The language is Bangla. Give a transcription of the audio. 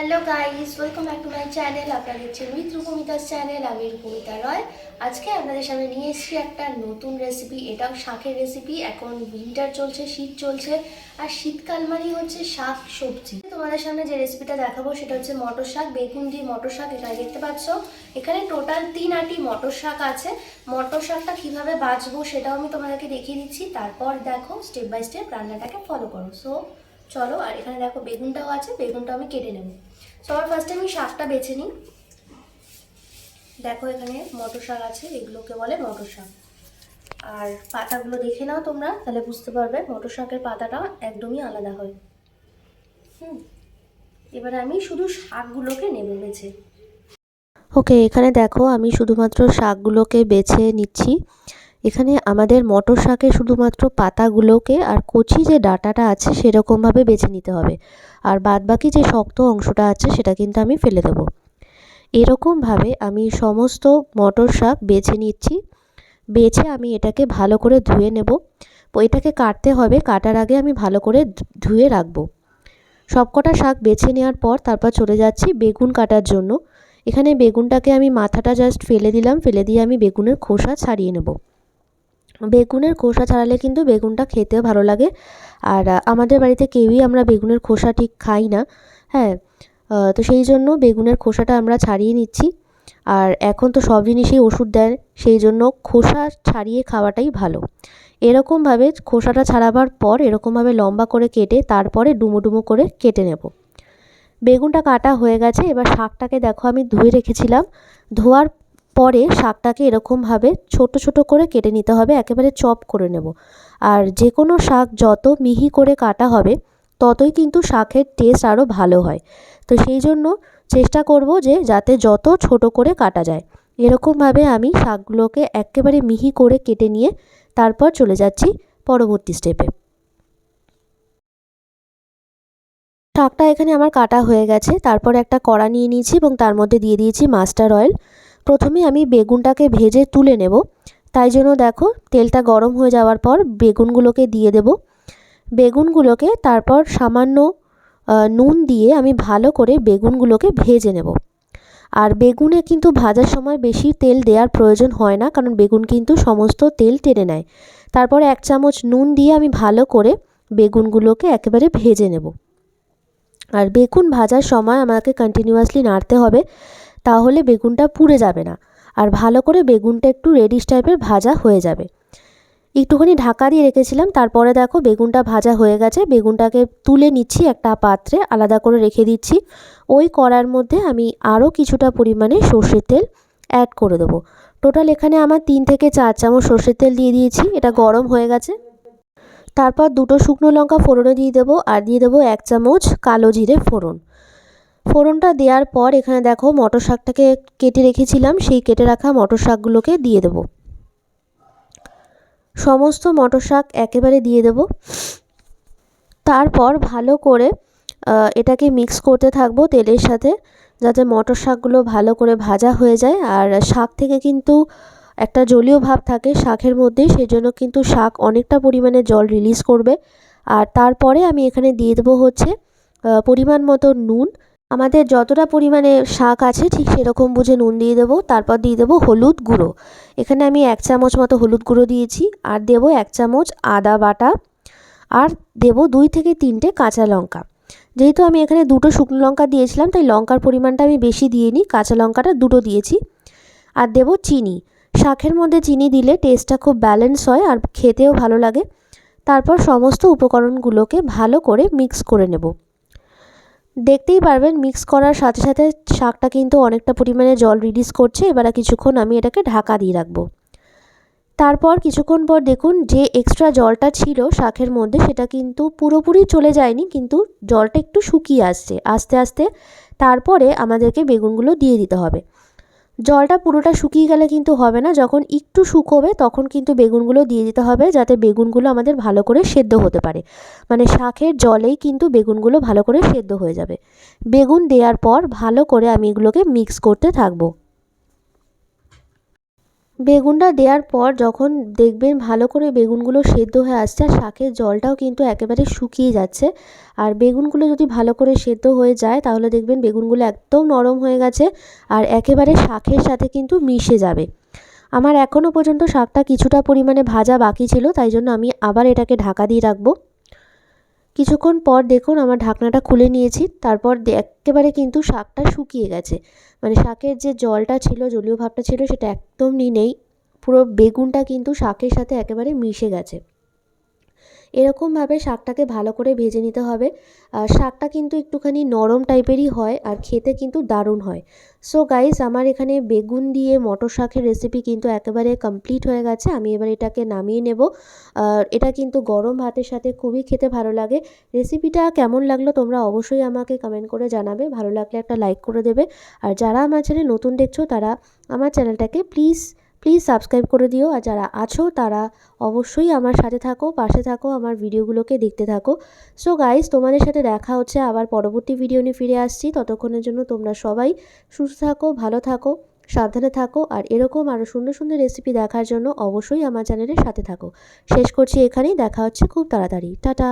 Hello guys welcome back to my channel আপনারা দেখছেন উইথ রূপমিতার চ্যানেল আমি রূপমিতা রয়। আজকে আপনাদের সামনে নিয়ে এসেছি একটা নতুন রেসিপি এটাও শাকের রেসিপি এখন উইন্টার চলছে, শীত চলছে, আর শীতকাল মানেই হচ্ছে শাক সবজি। তোমাদের সামনে যে রেসিপিটা দেখাবো, সেটা হচ্ছে মটর শাক, বেগুন দিয়ে মটর শাক এখানে দেখতে পাচ্ছ? এখানে টোটাল তিন আটি মটর শাক আছে। মটর শাকটা কীভাবে বাঁচবো, সেটাও আমি তোমাদেরকে দেখিয়ে দিচ্ছি। তারপর দেখো স্টেপ বাই স্টেপ রান্নাটাকে ফলো করো। সো চলো, আর এখানে দেখো বেগুনটাও আছে, বেগুনটা আমি কেটে নেব। সবার ফার্স্টে আমি শাকটা বেছে নিই। দেখো এখানে মটর শাক আছে, এগুলোকে বলে মটর শাক। আর পাতাগুলো দেখে নাও তোমরা, তাহলে বুঝতে পারবে মটর শাকের পাতাটা একদমই আলাদা হয়। হুম, এবার আমি শুধু শাকগুলোকে নেব বেছে। ওকে এখানে দেখো আমি শুধুমাত্র শাকগুলোকে বেছে নিচ্ছি। এখানে আমাদের মটর শাকে শুধুমাত্র পাতাগুলোকে আর কচি যে ডাটাটা আছে সেরকমভাবে বেছে নিতে হবে। আর বাদবাকি যে শক্ত অংশটা আছে সেটা কিন্তু আমি ফেলে দেবো। এরকমভাবে আমি সমস্ত মটর শাক বেছে নিচ্ছি। বেছে আমি এটাকে ভালো করে ধুয়ে নেব। এটাকে কাটতে হবে, কাটার আগে আমি ভালো করে ধুয়ে রাখব। সবকটা শাক বেছে নেওয়ার পর তারপর চলে যাচ্ছি বেগুন কাটার জন্য। এখানে বেগুনটাকে আমি মাথাটা জাস্ট ফেলে দিলাম, ফেলে দিয়ে আমি বেগুনের খোসা ছাড়িয়ে নেব। বেগুনের খোসা ছাড়ালে কিন্তু বেগুনটা খেতেও ভালো লাগে। আর আমাদের বাড়িতে কেউই আমরা বেগুনের খোসা ঠিক খাই না। হ্যাঁ তো সেই জন্য বেগুনের খোসাটা আমরা ছাড়িয়ে নিচ্ছি। আর এখন তো সব জিনিসেই ওষুধ দেয়, সেই জন্য খোসা ছাড়িয়ে খাওয়াটাই ভালো। এরকমভাবে খোসাটা ছাড়াবার পর এরকমভাবে লম্বা করে কেটে তারপরে ডুমো ডুমো করে কেটে নেব। বেগুনটা কাটা হয়ে গেছে, এবার শাকটাকে দেখো আমি ধুয়ে রেখেছিলাম। ধোয়ার পরে শাকটাকে এরকমভাবে ছোট ছোট করে কেটে নিতে হবে, একেবারে চপ করে নেব। আর যে কোনো শাক যত মিহি করে কাটা হবে, ততই কিন্তু শাকের টেস্ট আরও ভালো হয়। তো সেই জন্য চেষ্টা করব যে যাতে যত ছোট করে কাটা যায়। এরকমভাবে আমি শাকগুলোকে একেবারে মিহি করে কেটে নিয়ে তারপর চলে যাচ্ছি পরবর্তী স্টেপে শাকটা এখানে আমার কাটা হয়ে গেছে, তারপর একটা কড়া নিয়ে নিয়েছি এবং তার মধ্যে দিয়ে দিয়েছি মাস্টার অয়েল প্রথমে আমি বেগুনটাকে ভেজে তুলে নেব। তাই জন্য দেখো, তেলটা গরম হয়ে যাওয়ার পর বেগুনগুলোকে দিয়ে দেব। বেগুনগুলোকে তারপর সামান্য নুন দিয়ে আমি ভালো করে বেগুনগুলোকে ভেজে নেব। আর বেগুনে কিন্তু ভাজার সময় বেশি তেল দেওয়ার প্রয়োজন হয় না, কারণ বেগুন কিন্তু সমস্ত তেল টেনে নেয়। তারপর এক চামচ নুন দিয়ে আমি ভালো করে বেগুনগুলোকে একেবারে ভেজে নেব। আর বেগুন ভাজার সময় আমাকে কন্টিনিউয়াসলি নাড়তে হবে। তাহলে বেগুনটা পুড়ে যাবে না। আর ভালো করে বেগুনটা একটু রেডিশ টাইপের ভাজা হয়ে যাবে। একটুখানি ঢাকা দিয়ে রেখেছিলাম, তারপরে দেখো বেগুনটা ভাজা হয়ে গেছে। বেগুনটাকে তুলে নিচ্ছি একটা পাত্রে, আলাদা করে রেখে দিচ্ছি। ওই কড়ার মধ্যে আমি আরও কিছুটা পরিমাণে সর্ষের তেল অ্যাড করে দেবো। টোটাল এখানে আমার তিন থেকে চার চামচ সর্ষের তেল দিয়ে দিয়েছি, এটা গরম হয়ে গেছে। তারপর দুটো শুকনো লঙ্কা ফোড়নে দিয়ে দেবো, আর দিয়ে দেবো এক চামচ কালো জিরে ফোড়ন। ফোড়নটা দেওয়ার পর এখানে দেখো মটর শাকটাকে কেটে রেখেছিলাম, সেই কেটে রাখা মটর শাকগুলোকে দিয়ে দেবো। সমস্ত মটর শাক একেবারে দিয়ে দেব। তারপর ভালো করে এটাকে মিক্স করতে থাকব তেলের সাথে, যাতে মটর শাকগুলো ভালো করে ভাজা হয়ে যায়। আর শাক থেকে কিন্তু একটা জলীয় ভাব থাকে শাকের মধ্যে সেই জন্য কিন্তু শাক অনেকটা পরিমাণে জল রিলিজ করবে। আর তারপরে আমি এখানে দিয়ে দেবো হচ্ছে পরিমাণ মতো নুন আমাদের যতটা পরিমাণে শাক আছে, ঠিক সেরকম বুঝে নুন দিয়ে দেবো, তারপর দিয়ে দেবো হলুদ গুঁড়ো। এখানে আমি এক চামচ মতো হলুদ গুঁড়ো দিয়েছি, আর দেবো এক চামচ আদা বাটা, আর দেবো দুই থেকে তিনটে কাঁচা লঙ্কা। যেহেতু আমি এখানে দুটো শুকনো লঙ্কা দিয়েছিলাম, তাই লঙ্কার পরিমাণটা আমি বেশি দিয়ে নিই কাঁচা লঙ্কাটা দুটো দিয়েছি। আর দেবো চিনি। শাকের মধ্যে চিনি দিলে টেস্টটা খুব ব্যালেন্স হয়, আর খেতেও ভালো লাগে। তারপর সমস্ত উপকরণগুলোকে ভালো করে মিক্স করে নেব। দেখতেই পারবেন মিক্স করার সাথে সাথে শাকটা কিন্তু অনেকটা পরিমাণে জল রিলিজ করছে। এবারে কিছুক্ষণ আমি এটাকে ঢাকা দিয়ে রাখব। তারপর কিছুক্ষণ পর দেখুন যে এক্সট্রা জলটা ছিল শাকের মধ্যে, সেটা কিন্তু পুরোপুরি চলে যায়নি, কিন্তু জলটা একটু শুকিয়ে আসছে। আস্তে আস্তে তারপরে আমাদেরকে বেগুনগুলো দিয়ে দিতে হবে। জলটা পুরোটা শুকিয়ে গেলে কিন্তু হবে না। যখন একটু শুকোবে তখন কিন্তু বেগুনগুলো দিয়ে দিতে হবে যাতে বেগুনগুলো আমাদের ভালো করে সেদ্ধ হতে পারে। মানে শাকের জলেই কিন্তু বেগুনগুলো ভালো করে সেদ্ধ হয়ে যাবে। বেগুন দেওয়ার পর ভালো করে আমি এগুলোকে মিক্স করতে থাকব। বেগুনটা দেওয়ার পর যখন দেখবেন ভালো করে বেগুনগুলো সেদ্ধ হয়ে আসছে আর শাকের জলটাও কিন্তু একেবারে শুকিয়ে যাচ্ছে, আর বেগুনগুলো যদি ভালো করে সেদ্ধ হয়ে যায় তাহলে দেখবেন বেগুনগুলো একদম নরম হয়ে গেছে আর একেবারে শাকের সাথে কিন্তু মিশে যাবে। আমার এখনও পর্যন্ত শাকটা কিছুটা পরিমাণে ভাজা বাকি ছিল, তাই জন্য আমি আবার এটাকে ঢাকা দিয়ে রাখব। কিছুক্ষণ পর দেখুন আমার ঢাকনাটা খুলে নিয়েছি, তারপর একেবারে কিন্তু শাকটা শুকিয়ে গেছে। মানে শাকের যে জলটা ছিল, জলীয় ভাবটা ছিল, সেটা একদমই নেই। পুরো বেগুনটা কিন্তু শাকের সাথে একেবারে মিশে গেছে। এরকমভাবে শাকটাকে ভালো করে ভেজে নিতে হবে। আর শাকটা কিন্তু একটুখানি নরম টাইপেরই হয় আর খেতে কিন্তু দারুণ হয়। সো গাইস আমার এখানে বেগুন দিয়ে মটর শাকের রেসিপি কিন্তু একেবারে কমপ্লিট হয়ে গেছে। আমি এবার এটাকে নামিয়ে নেব। আর এটা কিন্তু গরম ভাতের সাথে খুবই খেতে ভালো লাগে। রেসিপিটা কেমন লাগল তোমরা অবশ্যই আমাকে কমেন্ট করে জানাবে। ভালো লাগলে একটা লাইক করে দেবে। আর যারা আমার চ্যানেল নতুন দেখছ, তারা আমার চ্যানেলটাকে প্লিজ প্লিজ সাবস্ক্রাইব করে দিও। আর যারা আছো, তারা অবশ্যই আমার সাথে থাকো, পাশে থাকো, আমার ভিডিওগুলোকে দেখতে থাকো। সো গাইস তোমাদের সাথে দেখা হচ্ছে আবার পরবর্তী ভিডিও নিয়ে ফিরে আসছি। ততক্ষণের জন্য তোমরা সবাই সুস্থ থাকো, ভালো থাকো, সাবধানে থাকো। আর এরকম আরও সুন্দর সুন্দর রেসিপি দেখার জন্য অবশ্যই আমার চ্যানেলের সাথে থাকো। শেষ করছি এখানেই, দেখা হচ্ছে খুব তাড়াতাড়ি। টাটা!